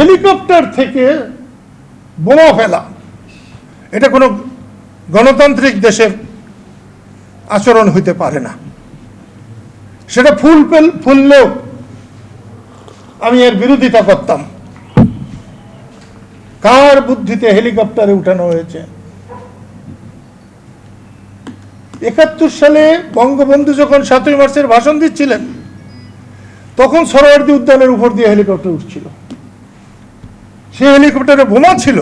Helicopter থেকে বোমা ফেলা। এটা কোনো গণতান্ত্রিক দেশের আচরণ হইতে পারে না। সেটা ফুল পেল ফুললেও আমি এর বিরোধিতা করতাম। কার বুদ্ধিতে হেলিকপ্টারে উঠানো হয়েছে? একাত্তর সালে বঙ্গবন্ধু যখন সাতই মার্চের ভাষণ দিচ্ছিলেন, তখন সরোয়ার্দী উদ্যানের উপর দিয়ে হেলিকপ্টার উঠছিল। সে হেলিকপ্টারে বোমা ছিল।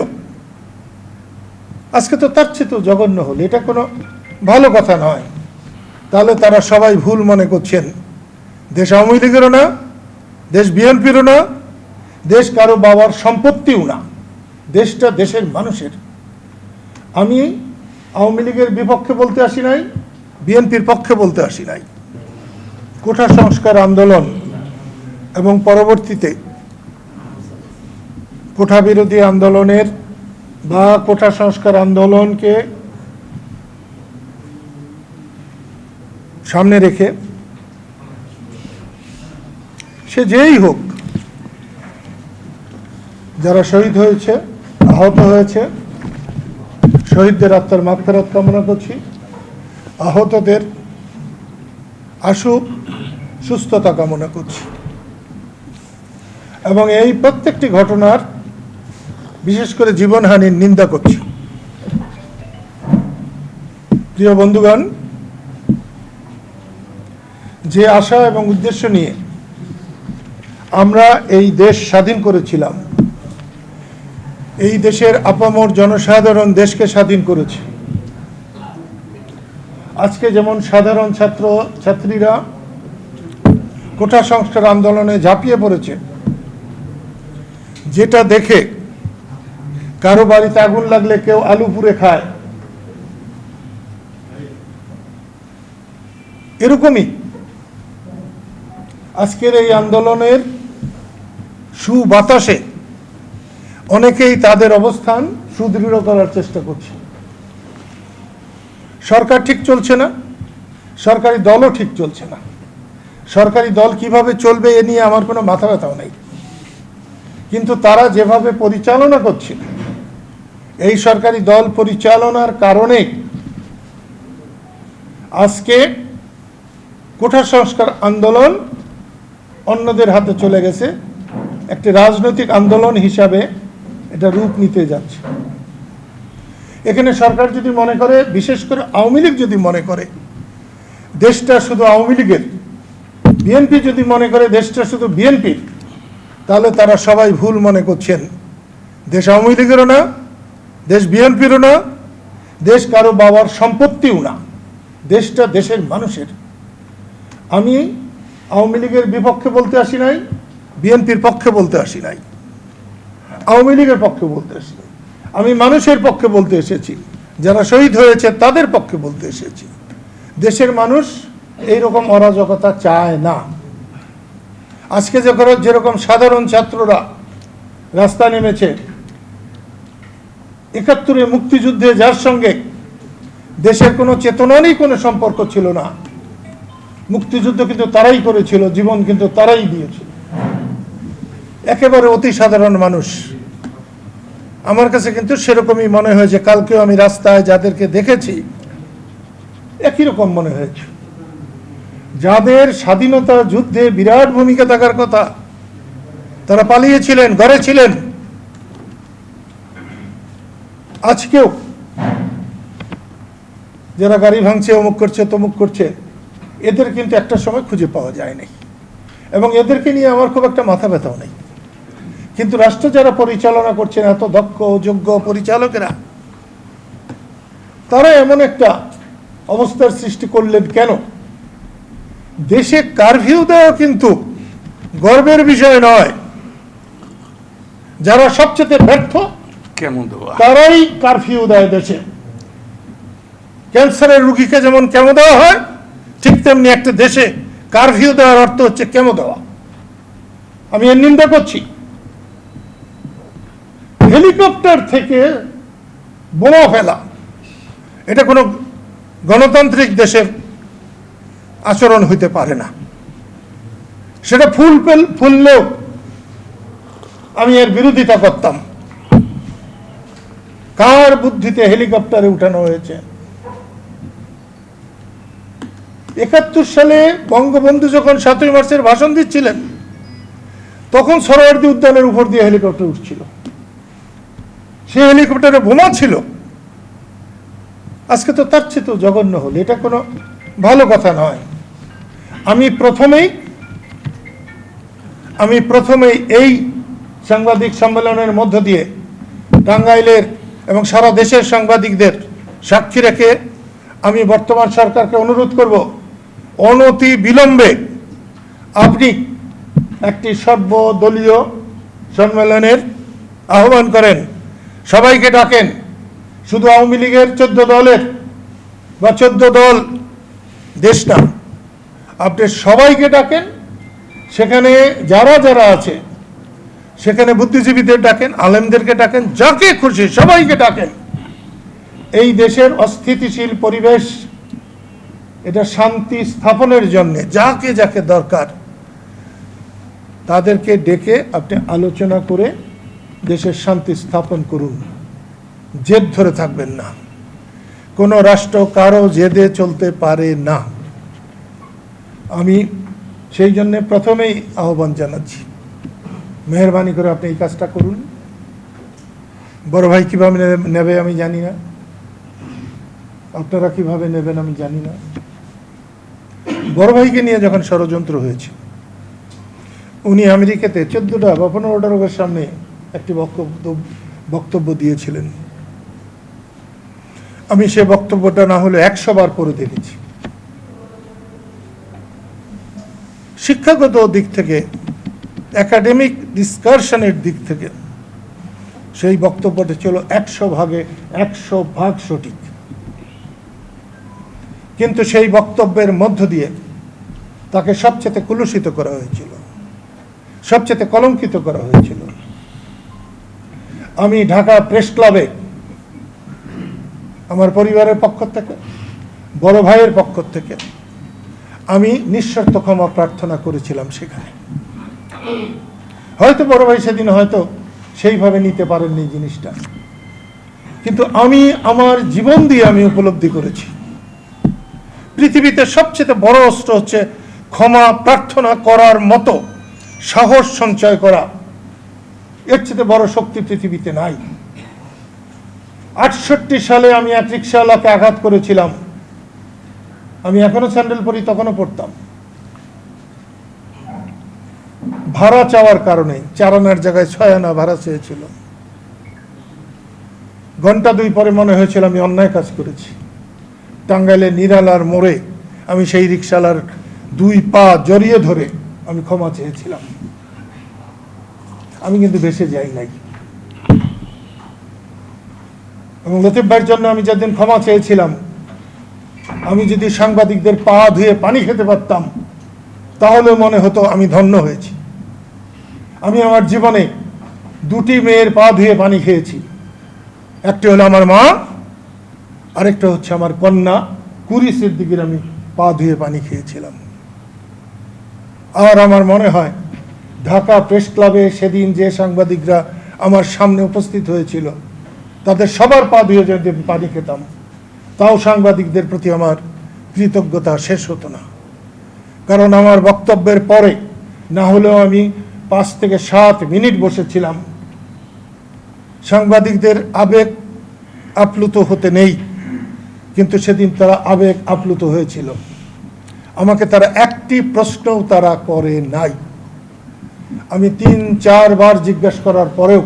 আজকে তো তার চেয়ে তো জঘন্য হল, এটা কোনো ভালো কথা নয়। তাহলে তারা সবাই ভুল মনে করছেন। দেশ আওয়ামী লীগেরও না, দেশ বিএনপিরও না, দেশ কারও বাবার সম্পত্তিও না। দেশটা দেশের মানুষের। আমি আওয়ামী লীগের বিপক্ষে বলতে আসি নাই, বিএনপির পক্ষে বলতে আসি নাই। কোঠা সংস্কার আন্দোলন এবং পরবর্তীতে কোঠা বিরোধী আন্দোলনের বা কোঠা সংস্কার আন্দোলনকে সামনে রেখে সে যেই হোক, যারা শহীদ হয়েছে, আহত হয়েছে, শহীদদের আত্মার মাগফেরাত কামনা করছি। আহতদের আশু, সুস্থতা কামনা করছি। এবং এই প্রত্যেকটি ঘটনার বিশেষ করে জীবনহানির নিন্দা করছি। প্রিয় বন্ধুগণ, যে আশা এবং উদ্দেশ্য নিয়ে আমরা এই দেশ স্বাধীন করেছিলাম, এই দেশের আপামর জনসাধারণ দেশকে স্বাধীন করেছে। আজকে যেমন সাধারণ ছাত্র, ছাত্রীরা কোঠা সংস্কার আন্দোলনে ঝাঁপিয়ে পড়েছে, যেটা দেখে কারও বাড়িতে আগুন লাগলে কেউ আলু পুড়ে খায়। এরকমই। আজকের এই আন্দোলনের সুবাতাসে অনেকেই তাদের অবস্থান সুদৃঢ় করার চেষ্টা করছে। সরকার ঠিক চলছে না, সরকারি দলও ঠিক চলছে না। সরকারি দল কীভাবে চলবে এ নিয়ে আমার কোনো মাথা ব্যথাও নেই। কিন্তু তারা যেভাবে পরিচালনা করছে এই সরকারি দল পরিচালনার কারণে আজকে কোঠা সংস্কার আন্দোলন অন্যদের হাতে চলে গেছে। একটি রাজনৈতিক আন্দোলন হিসাবে এটা রূপ নিতে যাচ্ছে। এখানে সরকার যদি মনে করে, বিশেষ করে আওয়ামী লীগ যদি মনে করে, দেশটা শুধু আওয়ামী লীগের, বিএনপি যদি মনে করে দেশটা শুধু বিএনপির, তাহলে তারা সবাই ভুল মনে করছেন। দেশ আওয়ামী লীগেরও না দেশ বিএনপিরও না, দেশ কারও বাবার সম্পত্তিও না। দেশটা দেশের মানুষের। আমি আওয়ামী লীগের বিপক্ষে বলতে আসি নাই, বিএনপির পক্ষে বলতে আসি নাই। আওয়ামী লীগের পক্ষে বলতে আসি নাই। আমি মানুষের পক্ষে বলতে এসেছি, যারা শহীদ হয়েছে তাদের পক্ষে বলতে এসেছি। দেশের মানুষ এই রকম অরাজকতা চায় না। আজকে যখন যেরকম সাধারণ ছাত্ররা রাস্তা নেমেছে একাত্তরে মুক্তিযুদ্ধে যার সঙ্গে দেশের কোনো চেতনারই কোনো সম্পর্ক ছিল না, মুক্তিযুদ্ধ কিন্তু তারাই করেছিল, জীবন কিন্তু তারাই দিয়েছিল। একেবারে অতি সাধারণ মানুষ। আমার কাছে কিন্তু সেরকমই মনে হয়েছে কালকেও আমি রাস্তায় যাদেরকে দেখেছি, একই রকম মনে হয়েছে। যাদের স্বাধীনতা যুদ্ধে বিরাট ভূমিকা থাকার কথা তারা পালিয়েছিলেন, ঘরে ছিলেন। আজকেও যারা গাড়ি ভাঙছে, অমুক করছে, তমুক করছে, এদের কিন্তু একটা সময় খুঁজে পাওয়া যায় নাই এবং এদেরকে নিয়ে আমার খুব একটা মাথা ব্যথাও নেই। কিন্তু রাষ্ট্র যারা পরিচালনা করছেন, এত দক্ষ, যোগ্য পরিচালকেরা, তারা এমন একটা অবস্থার সৃষ্টি করলেন কেন? দেশে কারফিউ দেওয়া কিন্তু গর্বের বিষয় নয়। যারা সবচেয়ে ব্যর্থ তারাই কারফিউ দেয় দেশে। ক্যান্সারের রুগীকে যেমন কেমো দেওয়া হয়, ঠিক তেমনি একটা দেশে কারফিউ দেওয়ার অর্থ হচ্ছে কেমো দেওয়া। আমি এর নিন্দা করছি। হেলিকপ্টার থেকে বোমা ফেলা, এটা কোনো গণতান্ত্রিক দেশের আচরণ হইতে পারে না। সেটা ফুল ফুললেও আমি এর বিরোধিতা করতাম। কার বুদ্ধিতে হেলিকপ্টারে উঠানো হয়েছে? একাত্তর সালে বঙ্গবন্ধু যখন সাতই মার্চের ভাষণ দিচ্ছিলেন, তখন সরোয়ার্দী উদ্যানের উপর দিয়ে হেলিকপ্টার উঠছিল। সে হেলিকপ্টারে বোমা ছিল। আজকে তো তার চেয়ে তো জঘন্য হল, এটা কোনো ভালো কথা নয়। আমি প্রথমেই আমি প্রথমেই এই সাংবাদিক সম্মেলনের মধ্য দিয়ে টাঙ্গাইলের এবং সারা দেশের সাংবাদিকদের সাক্ষী রেখে আমি বর্তমান সরকারকে অনুরোধ করব, অনতি বিলম্বে আপনি একটি সর্বদলীয় সম্মেলনের আহ্বান করেন। সবাইকে ডাকেন। শুধু আওয়ামী লীগের চোদ্দ দলের বা চোদ্দ দল দেশ না, আপনি সবাইকে ডাকেন। সেখানে যারা যারা আছে সেখানে বুদ্ধিজীবীদের ডাকেন, আলেমদেরকে ডাকেন, যাকে খুশি সবাইকে ডাকেন। এই দেশের অস্থিতিশীল পরিবেশ, এটা শান্তি স্থাপনের জন্য, যাকে যাকে দরকার, তাদেরকে ডেকে আপনি আলোচনা করে দেশের শান্তি স্থাপন করুন। জেদ ধরে থাকবেন না। কোনো রাষ্ট্র কারও জেদে চলতে পারে না। আমি সেই জন্য প্রথমেই আহ্বান জানাচ্ছি। মেহরবানি করে আপনি এই কাজটা করুন। বড় ভাই কীভাবে নেবে- আমি জানি না। আপনারা কীভাবে নেবেন আমি জানি না। বড় ভাইকে নিয়ে যখন ষড়যন্ত্র হয়েছে, উনি আমেরিকাতে চোদ্দোটা বা পনেরোটা সামনে একটি বক্তব্য বক্তব্য দিয়েছিলেন। আমি সে বক্তব্যটা না হলে একশো বার পড়ে দেখেছি। শিক্ষাগত দিক থেকে একাডেমিক ডিসকাশনের দিক থেকে, সেই বক্তব্যটা ছিল একশো ভাগে একশো ভাগ সঠিক। কিন্তু সেই বক্তব্যের মধ্য দিয়ে তাকে সবচেয়ে কুলুষিত করা হয়েছিল, সবচেয়ে কলঙ্কিত করা হয়েছিল। আমি ঢাকা প্রেস ক্লাবে আমার পরিবারের পক্ষ থেকে, বড় ভাইয়ের পক্ষ থেকে আমি নিঃশর্ত ক্ষমা প্রার্থনা করেছিলাম সেখানে। হয়তো বড় ভাই সেদিন হয়তো সেইভাবে নিতে পারেননি জিনিসটা। কিন্তু আমি আমার জীবন দিয়ে আমি উপলব্ধি করেছি। পৃথিবীতে সবচেয়ে বড় অস্ত্র হচ্ছে ক্ষমা, প্রার্থনা করার মতো সাহস সঞ্চয় করা। এর চেয়ে বড় শক্তি পৃথিবীতে নাই। আটষট্টি সালে আমি এক রিক্সাওয়ালাকে আঘাত করেছিলাম। আমি এখনও স্যান্ডেল পরি, তখনও পড়তাম ভাড়া চাওয়ার কারণে চার আনার জায়গায় ছয় আনা ভাড়া চেয়েছিল। ঘণ্টা দুই পরে মনে হয়েছিল, আমি অন্যায় কাজ করেছি। টাঙ্গাইলে নিরালার মোড়ে আমি সেই রিক্সালার দুই পা জড়িয়ে ধরে আমি ক্ষমা চেয়েছিলাম। আমি কিন্তু বেসে যাই নাই। এবং লতিফ ভাইয়ের জন্য আমি যেদিন ক্ষমা চেয়েছিলাম, আমি যদি সাংবাদিকদের পা ধুয়ে পানি খেতে পারতাম, তাহলে মনে হতো আমি ধন্য হয়েছি। আমি আমার জীবনে দুটি মেয়ের পা ধুয়ে পানি খেয়েছি। একটি হলো আমার মা, আরেকটা হচ্ছে আমার কন্যা। কুড়ি সিদ্দিকের আমি পা ধুয়ে পানি খেয়েছিলাম। আর আমার মনে হয়, ঢাকা প্রেস ক্লাবে সেদিন যে সাংবাদিকরা আমার সামনে উপস্থিত হয়েছিল, তাদের সবার পা ধুয়ে যদি পানি খেতাম, তাও সাংবাদিকদের প্রতি আমার কৃতজ্ঞতা শেষ হতো না। কারণ আমার বক্তব্যের পরে না হলেও আমি পাঁচ থেকে সাত মিনিট বসেছিলাম। সাংবাদিকদের আবেগ আপ্লুত হতে নেই, কিন্তু সেদিন তারা আবেগ আপ্লুত হয়েছিল। আমাকে তারা একটি প্রশ্নও তারা করে নাই। আমি তিন চারবার জিজ্ঞাসা করার পরেও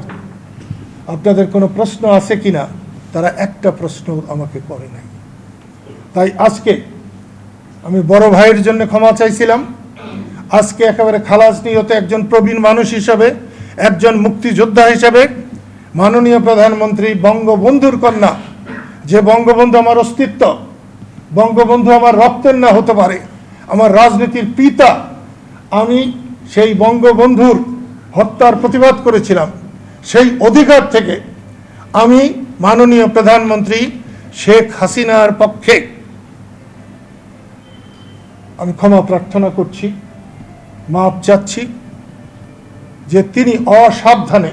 আপনাদের কোনো প্রশ্ন আছে কি না তারা একটা প্রশ্ন আমাকে করে নাই। তাই আজকে আমি বড় ভাইয়ের জন্য ক্ষমা চাইছিলাম। আজকে একেবারে খালাস নিয়ত একজন প্রবীণ মানুষ হিসাবে, একজন মুক্তিযোদ্ধা হিসাবে মাননীয় প্রধানমন্ত্রী বঙ্গবন্ধুর কন্যা। যে বঙ্গবন্ধু আমার অস্তিত্ব, বঙ্গবন্ধু আমার রক্তের না হতে পারে, আমার রাজনীতির পিতা, আমি সেই বঙ্গবন্ধুর হত্যার প্রতিবাদ করেছিলাম। সেই অধিকার থেকে আমি মাননীয় প্রধানমন্ত্রী শেখ হাসিনার পক্ষে আমি ক্ষমা প্রার্থনা করছি। মাপ চাচ্ছি যে তিনি অসাবধানে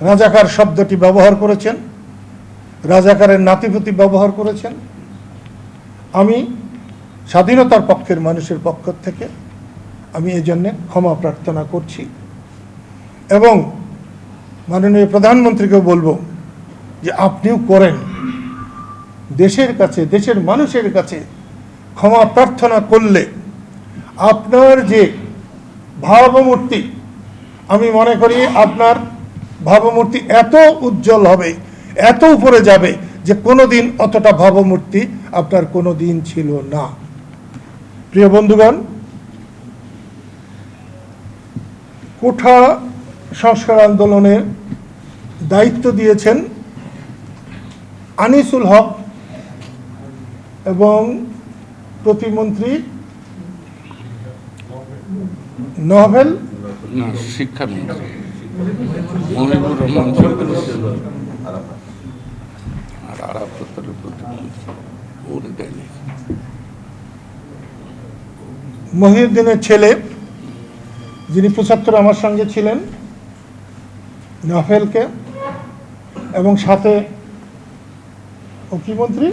রাজাকার শব্দটি ব্যবহার করেছেন, রাজাকারের নাতিপুতি ব্যবহার করেছেন। আমি স্বাধীনতার পক্ষের মানুষের পক্ষ থেকে আমি এই জন্যে ক্ষমা প্রার্থনা করছি এবং মাননীয় প্রধানমন্ত্রীকে বলব যে আপনিও করেন। দেশের কাছে, দেশের মানুষের কাছে ক্ষমা প্রার্থনা করলে আপনার যে ভাবমূর্তি, আমি মনে করি আপনার ভাবমূর্তি এত উজ্জ্বল হবে, এত উপরে যাবে যে কোনো দিন অতটা ভাবমূর্তি আপনার কোনো দিন ছিল না। প্রিয় বন্ধুগণ, কোঠা সংস্কার আন্দোলনের দায়িত্ব দিয়েছেন আনিসুল হক এবং প্রতিমন্ত্রী নভেল শিক্ষামন্ত্রী। মহিবুর রহমান আর আরাপ প্রতিমন্ত্রী ওরে দেয়নি মহিউদ্দিনের ছেলে যিনি পঁচাত্তর আমার সঙ্গে ছিলেন নভেলকে এবং সাথে ও কি মন্ত্রী?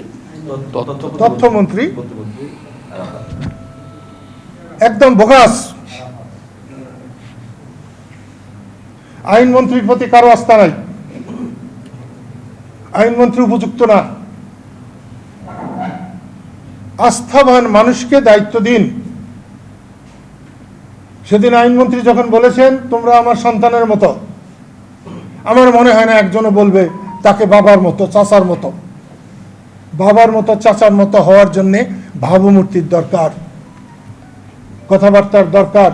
তথ্যমন্ত্রী। একদম বোগাস আইনমন্ত্রীর প্রতি কারও আস্থা নাই। আইনমন্ত্রী উপযুক্ত না। আস্থাবান মানুষকে দায়িত্ব দিন। সেদিন আইনমন্ত্রী যখন বলেছেন, তোমরা আমার সন্তানের মতো। আমার মনে হয় না একজনও বলবে, তাকে বাবার মতো, চাচার মতো। বাবার মতো, চাচার মতো হওয়ার জন্যে ভাবমূর্তির দরকার। কথাবার্তার দরকার,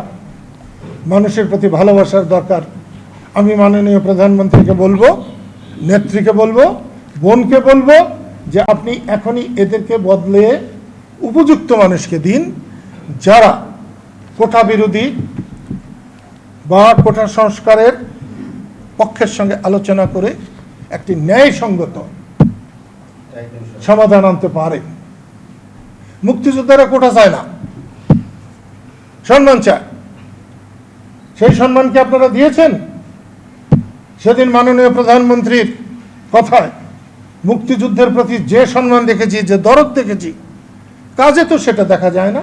মানুষের প্রতি ভালোবাসার দরকার। আমি মাননীয় প্রধানমন্ত্রীকে বলব, নেত্রীকে বলব, বোনকে বলব যে আপনি এখনই এদেরকে বদলে উপযুক্ত মানুষকে দিন, যারা কোঠা বিরোধী বা কোঠা সংস্কারের পক্ষের সঙ্গে আলোচনা করে একটি ন্যায়সঙ্গত সমাধান আনতে পারে। মুক্তিযোদ্ধারা কোঠা চায় না। সম্মান চায় সেই সম্মান কি আপনারা দিয়েছেন? সেদিন মাননীয় প্রধানমন্ত্রীর কথায় মুক্তিযুদ্ধের প্রতি যে সম্মান দেখেছি, যে দরদ দেখেছি, কাজে তো সেটা দেখা যায় না।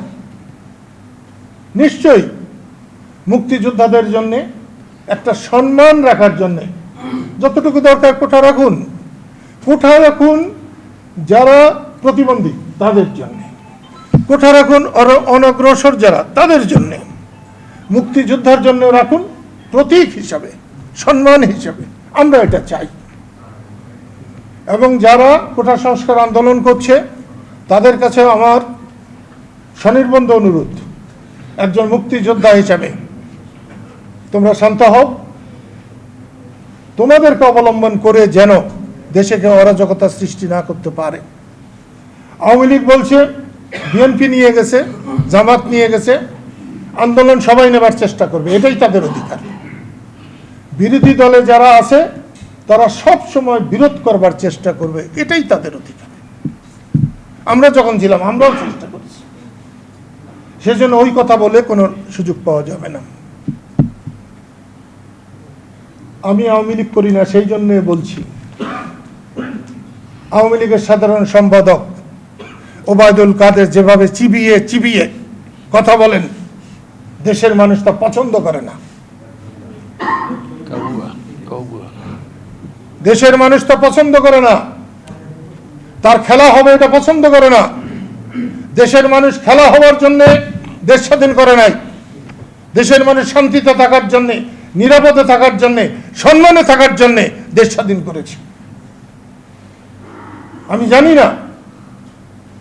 নিশ্চয়ই মুক্তিযোদ্ধাদের জন্য, একটা সম্মান রাখার জন্যে যতটুকু দরকার কোঠা রাখুন। কোঠা রাখুন যারা প্রতিবন্ধী, তাদের জন্য। কোঠা রাখুন অনগ্রসর যারা, তাদের জন্য। মুক্তিযোদ্ধার জন্য রাখুন প্রতীক হিসাবে, সম্মান হিসাবে। আমরা এটা চাই। এবং যারা কোঠা সংস্কার আন্দোলন করছে, তাদের কাছে আমার স্বনির্বন্ধ অনুরোধ, একজন মুক্তিযোদ্ধা হিসাবে। তোমরা শান্ত হও। তোমাদেরকে অবলম্বন করে যেন দেশে কেউ অরাজকতা সৃষ্টি না করতে পারে। আওয়ামী লীগ বলছে বিএনপি নিয়ে গেছে, জামাত নিয়ে গেছে, আন্দোলন সবাই নেবার চেষ্টা করবে, এটাই তাদের অধিকার। বিরোধী দলে যারা আছে, তারা সব সময় বিরোধ করবার চেষ্টা করবে, এটাই তাদের অধিকার। আমরা যখন ছিলাম, আমরাও চেষ্টা করেছি। সেজন্য ওই কথা বলে কোনো সুযোগ পাওয়া যাবে না। আমি আওয়ামী লীগ করি না, সেই জন্য বলছি, আওয়ামী লীগের সাধারণ সম্পাদক ওবায়দুল কাদের যেভাবে চিবিয়ে চিবিয়ে কথা বলেন দেশের মানুষ তা পছন্দ করে না। দেশের মানুষ তা পছন্দ করে না। তার খেলা হবে এটা পছন্দ করে না। দেশের মানুষ খেলা হওয়ার জন্য দেশ স্বাধীন করে নাই। দেশের মানুষ শান্তিতে থাকার জন্যে নিরাপদে থাকার জন্যে সম্মানে থাকার জন্যে দেশ স্বাধীন করেছে। আমি জানি না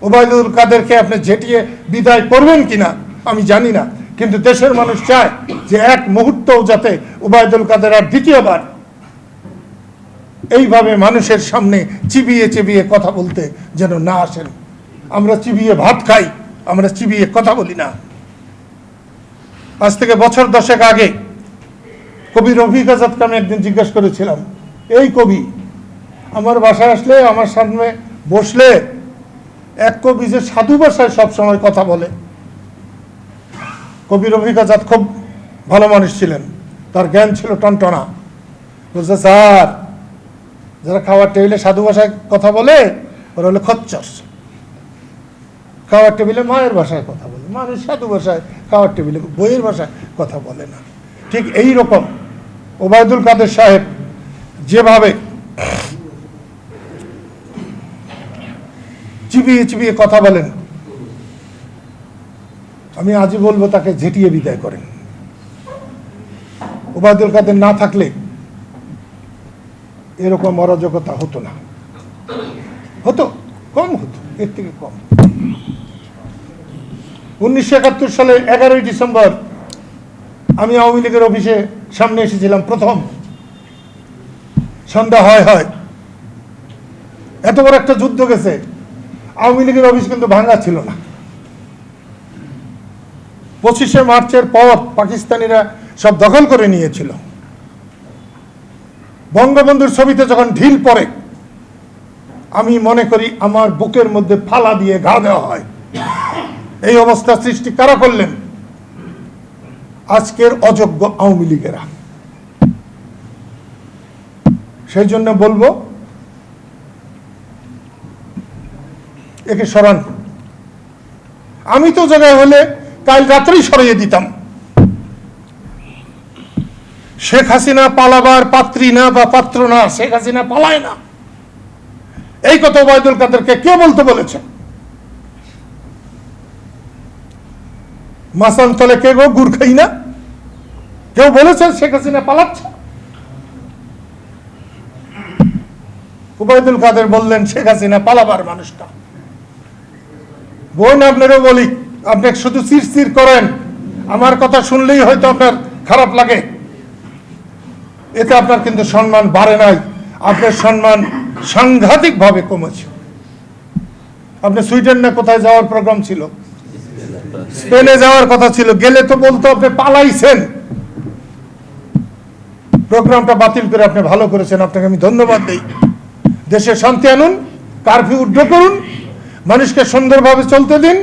ওবায়দুল কাদেরকে আপনি ঝেঁটিয়ে বিদায় করবেন কিনা, আমি জানি না। কিন্তু দেশের মানুষ চায় যে এক মুহূর্তও যাতে ওবায়দুল কাদের আর দ্বিতীয়বার এইভাবে মানুষের সামনে চিবিয়ে চিবিয়ে কথা বলতে যেন না আসেন। আমরা চিবিয়ে ভাত খাই, আমরা চিবিয়ে কথা বলি না। আজ থেকে বছর দশেক আগে কবি রফিক আজাদকে আমি একদিন জিজ্ঞাসা করেছিলাম, এই কবি, আমার বাসায় আসলে, আমার সামনে বসলে এক কবি যে সাধু ভাষায় সবসময় কথা বলে। কবির রফিক আজাদ খুব ভালো মানুষ ছিলেন। তার জ্ঞান ছিল টনটনা। বলছে, স্যার, যারা খাওয়ার টেবিলে সাধু ভাষায় কথা বলে, ওরা হলো খচ্চর। খাওয়ার টেবিলে মায়ের ভাষায় কথা বলে। মানুষ সাধু ভাষায় খাওয়ার টেবিলে বইয়ের ভাষায় কথা বলে না। ঠিক এই রকম ওবায়দুল কাদের সাহেব যেভাবে চিবিয়ে চিবিয়ে কথা বলেন আমি আজই বলব তাকে ঝেটিয়ে বিদায় করেন। ওবায়দুল কাদের না থাকলে এরকম অরাজকতা হতো না। হতো, কম হতো, এর থেকে কম। উনিশশো একাত্তর সালে এগারোই ডিসেম্বর আমি আওয়ামী লীগের অফিসে সামনে এসেছিলাম প্রথম। সন্ধ্যা হয় হয়। এত বড় একটা যুদ্ধ গেছে। আওয়ামী লীগের অফিস কিন্তু ভাঙা ছিল না। পঁচিশে মার্চের পর পাকিস্তানিরা সব দখল করে নিয়েছিল। বঙ্গবন্ধুর ছবিতে যখন ঢিল পড়ে, আমি মনে করি আমার বুকের মধ্যে ফালা দিয়ে ঘা দেওয়া হয়। এই অবস্থা সৃষ্টি কারা করলেন? আজকের অযোগ্য আওয়ামী লীগেরা। সেই জন্য বলব একে সরান। আমি তো জায়গায় হলে কাল রাত্রেই সরিয়ে দিতাম। শেখ হাসিনা পালাবার পাত্রী না বা পাত্র না, শেখ হাসিনা পালায় না। এই কথা ওবায়দুল কাদেরকে কে বলতে বলেছে? মাসান্তলে কে গো গুরখাই না? কেউ বলেছেন শেখ হাসিনা পালাচ্ছে? উবায়দুল কাদের বললেন, শেখ হাসিনা পালাবার মানুষটা। বোন আপনারও বলি, আপনি শুধু চিরচির করেন। আমার কথা শুনলেই হয়তো আপনার খারাপ লাগে। এতে আপনার কিন্তু সম্মান বাড়ে নাই। আপনার সম্মান সাংঘাতিকভাবে কমেছে। আপনি সুইডেন না কোথায় যাওয়ার প্রোগ্রাম ছিল? স্পেনে যাওয়ার কথা ছিল। গেলে তো বলতো আপনি পালাইছেন। প্রোগ্রামটা বাতিল করে আপনি ভালো করেছেন। আপনাকে আমি ধন্যবাদ দিই। দেশে শান্তি আনুন, কারফিউ উড্ড করুন। মানুষকে সুন্দরভাবে চলতে দিন।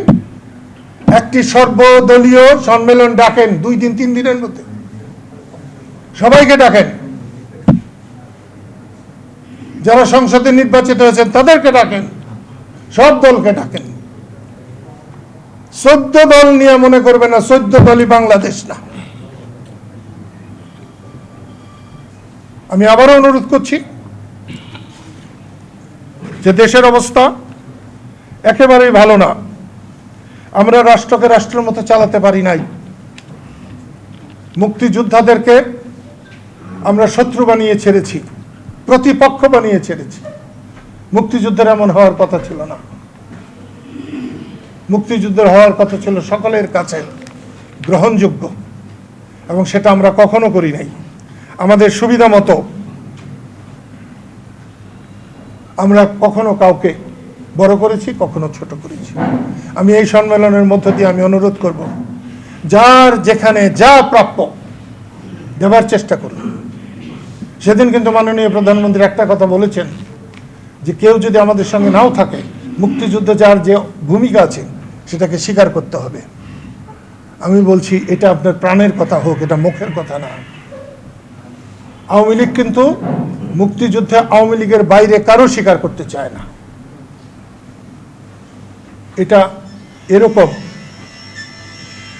একটি সর্বদলীয় সম্মেলন ডাকেন, দুই দিন, তিন দিনের মধ্যে। সবাইকে ডাকেন। যারা সংসদে নির্বাচিত হয়েছেন, তাদেরকে ডাকেন। সব দলকে ডাকেন। চোদ্দ দল নিয়ে মনে করবে না, চোদ্দ দলই বাংলাদেশ না। আমি আবারও অনুরোধ করছি যে দেশের অবস্থা একেবারেই ভালো না। আমরা রাষ্ট্রকে রাষ্ট্রের মতো চালাতে পারি নাই। মুক্তিযোদ্ধাদেরকে আমরা শত্রু বানিয়ে ছেড়েছি, প্রতিপক্ষ বানিয়ে ছেড়েছি। মুক্তিযুদ্ধের এমন হওয়ার কথা ছিল না। মুক্তিযুদ্ধের হওয়ার কথা ছিল সকলের কাছে গ্রহণযোগ্য, এবং সেটা আমরা কখনো করি নাই। আমাদের সুবিধা মতো আমরা কখনো কাউকে বড় করেছি, কখনো ছোট করেছি। আমি এই সম্মেলনের মধ্য দিয়ে আমি অনুরোধ করব, যার যেখানে যা প্রাপ্য দেবার চেষ্টা করুন। সেদিন কিন্তু মাননীয় প্রধানমন্ত্রী একটা কথা বলেছেন, যে কেউ যদি আমাদের সঙ্গে নাও থাকে, মুক্তিযুদ্ধে যার যে ভূমিকা আছে, সেটাকে স্বীকার করতে হবে। আমি বলছি, এটা আপনার প্রাণের কথা হোক, এটা মুখের কথা না। আওয়ামী লীগ কিন্তু মুক্তিযুদ্ধে আওয়ামী লীগের বাইরে কারও স্বীকার করতে চায় না। এটা এরকম।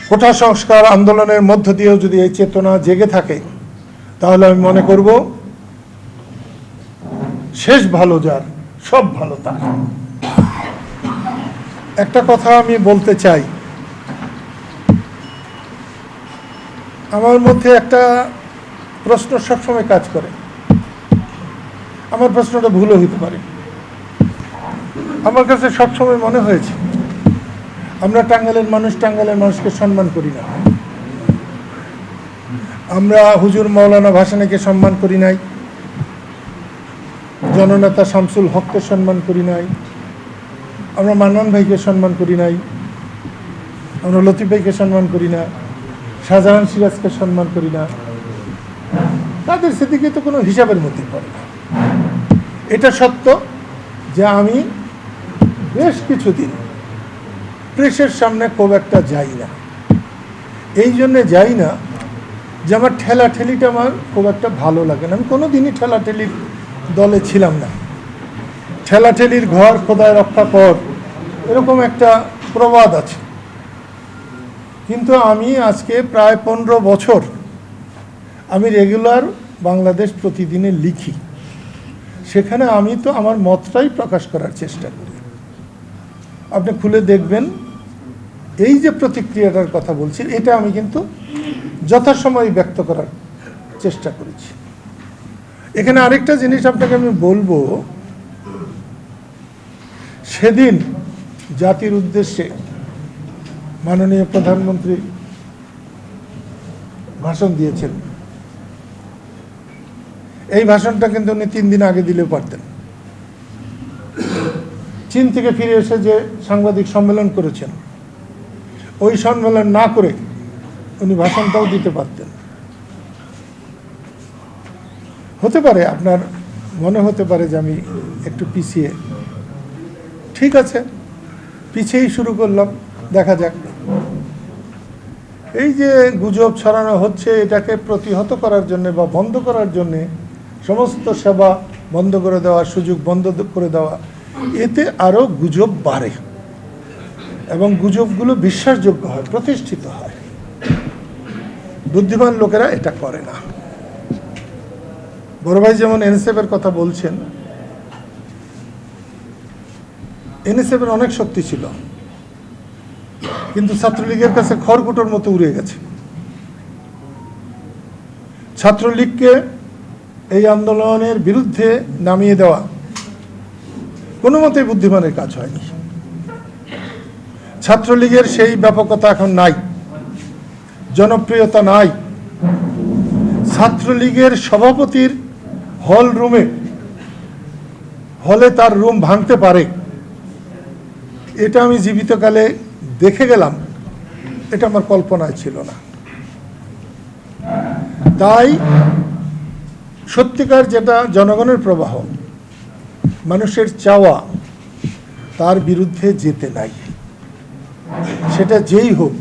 কোটা সংস্কার আন্দোলনের মধ্য দিয়েও যদি এই চেতনা জেগে থাকে, তাহলে আমি মনে করব, শেষ ভালো যার, সব ভালো তার। একটা কথা আমি বলতে চাই। আমার মধ্যে একটা প্রশ্ন সবসময় কাজ করে। আমার প্রশ্নটা ভুলও হতে পারে। আমার কাছে সবসময় মনে হয়েছে, আমরা টাঙ্গালের মানুষ, টাঙ্গালের মানুষকে সম্মান করি না। আমরা হুজুর মৌলানা ভাসানীকে সম্মান করি নাই, জননেতা শামসুল হককে সম্মান করি নাই, আমরা মান্নান ভাইকে সম্মান করি নাই, আমরা লতিফ ভাইকে সম্মান করি না, শাহজাহান সিরাজকে সম্মান করি না। তাদের সেদিকে তো কোনো হিসাবের মধ্যে পড়ে না। এটা সত্য যে আমি বেশ কিছুদিন। প্রেসের সামনে খুব একটা যাই না। এই জন্যে যাই না যে আমার ঠেলা ঠেলিটা আমার খুব একটা ভালো লাগে না। আমি কোনো দিনই ঠেলা ঠেলির দলে ছিলাম না। ঠেলা ঠেলির ঘর খোদায় রক্ষা কর, এরকম একটা প্রবাদ আছে। কিন্তু আমি আজকে প্রায় পনেরো বছর আমি রেগুলার বাংলাদেশ প্রতিদিনে লিখি। সেখানে আমি তো আমার মতটাই প্রকাশ করার চেষ্টা করি। আপনি খুলে দেখবেন। এই যে প্রতিক্রিয়াটার কথা বলছি, এটা আমি কিন্তু যথাসময়ে ব্যক্ত করার চেষ্টা করেছি। এখানে আরেকটা জিনিস আপনাকে আমি বলব, সেদিন জাতির উদ্দেশ্যে মাননীয় প্রধানমন্ত্রী ভাষণ দিয়েছেন। এই ভাষণটা কিন্তু উনি তিন দিন আগে দিলেও পারতেন। চীন থেকে ফিরে এসে যে সাংবাদিক সম্মেলন করেছেন, ওই সম্মেলন না করে উনি ভাষণটাও দিতে পারতেন। হতে পারে, আপনার মনে হতে পারে যে আমি একটু পিছিয়ে। ঠিক আছে, পিছিয়েই শুরু করলাম, দেখা যাক। এই যে গুজব ছড়ানো হচ্ছে, এটাকে প্রতিহত করার জন্য বা বন্ধ করার জন্যে সমস্ত সেবা বন্ধ করে দেওয়া সুযোগ বন্ধ করে দেওয়া এতে আরও গুজব বাড়ে এবং গুজবগুলো বিশ্বাসযোগ্য হয়, প্রতিষ্ঠিত হয়। বুদ্ধিমান লোকেরা এটা করে না। বড় ভাই যেমন এনএসএফের কথা বলছেন এনএসএফের অনেক শক্তি ছিল, কিন্তু ছাত্রলীগের কাছে খড়কুটোর মতো উড়ে গেছে। ছাত্রলীগকে এই আন্দোলনের বিরুদ্ধে নামিয়ে দেওয়া কোনো মতেই বুদ্ধিমানের কাজ হয়নি। ছাত্রলীগের সেই ব্যাপকতা এখন নাই, জনপ্রিয়তা নাই। ছাত্রলীগের সভাপতির হল রুমে, হলে তার রুম ভাঙতে পারে। এটা আমি জীবিতকালে দেখে গেলাম, এটা আমার কল্পনায় ছিল না। তাই সত্যিকার যেটা জনগণের প্রবাহ মানুষের চাওয়া তার বিরুদ্ধে যেতে নাই। সেটা যেই হোক,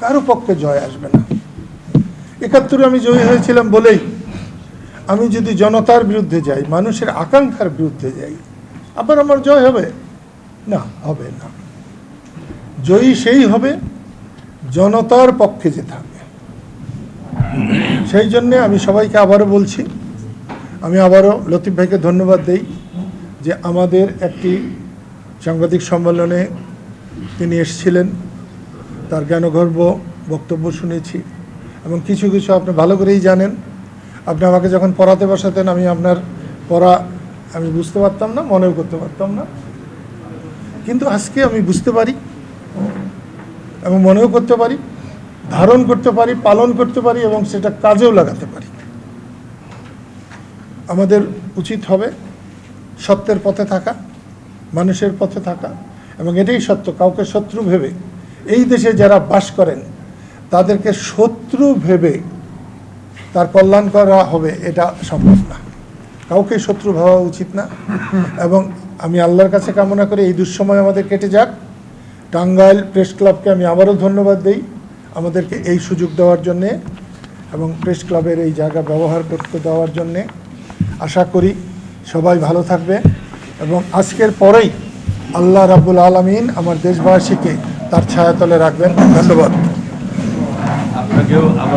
কারও পক্ষে জয় আসবে না। একাত্তরে আমি জয়ী হয়েছিলাম বলেই আমি যদি জনতার বিরুদ্ধে যাই, মানুষের আকাঙ্ক্ষার বিরুদ্ধে যাই, আবার আমার জয় হবে? না হবে না। জয়ী সেই হবে, জনতার পক্ষে যে থাকবে। সেই জন্যে আমি সবাইকে আবারও বলছি আমি আবারও লতিফ ভাইকে ধন্যবাদ দেই যে আমাদের একটি সাংবাদিক সম্মেলনে তিনি এসেছিলেন। তার জ্ঞানগর্ভ বক্তব্য শুনেছি এবং কিছু কিছু আপনি ভালো করেই জানেন। আপনি আমাকে যখন পড়াতে বসাতেন, আমি আপনার পড়া আমি বুঝতে পারতাম না, মনেও করতে পারতাম না। কিন্তু আজকে আমি বুঝতে পারি এবং মনেও করতে পারি, ধারণ করতে পারি, পালন করতে পারি এবং সেটা কাজেও লাগাতে পারি। আমাদের উচিত হবে সত্যের পথে থাকা, মানুষের পথে থাকা, এবং এটাই সত্য, কাউকে শত্রু ভেবে। এই দেশে যারা বাস করেন, তাদেরকে শত্রু ভেবে তার কল্যাণ করা হবে, এটা সম্ভব না। কাউকে শত্রু ভাবা উচিত না। এবং আমি আল্লাহর কাছে কামনা করি, এই দুঃসময় আমাদের কেটে যাক। টাঙ্গাইল প্রেস ক্লাবকে আমি আবারও ধন্যবাদ দেই আমাদেরকে এই সুযোগ দেওয়ার জন্যে এবং প্রেস ক্লাবের এই জায়গা ব্যবহার করতে দেওয়ার জন্যে। আশা করি সবাই ভালো থাকবে এবং আজকের পরেই আল্লাহ রাবুল আলমিন আমার দেশবাসীকে তার ছায়াতলে রাখবেন। ধন্যবাদ।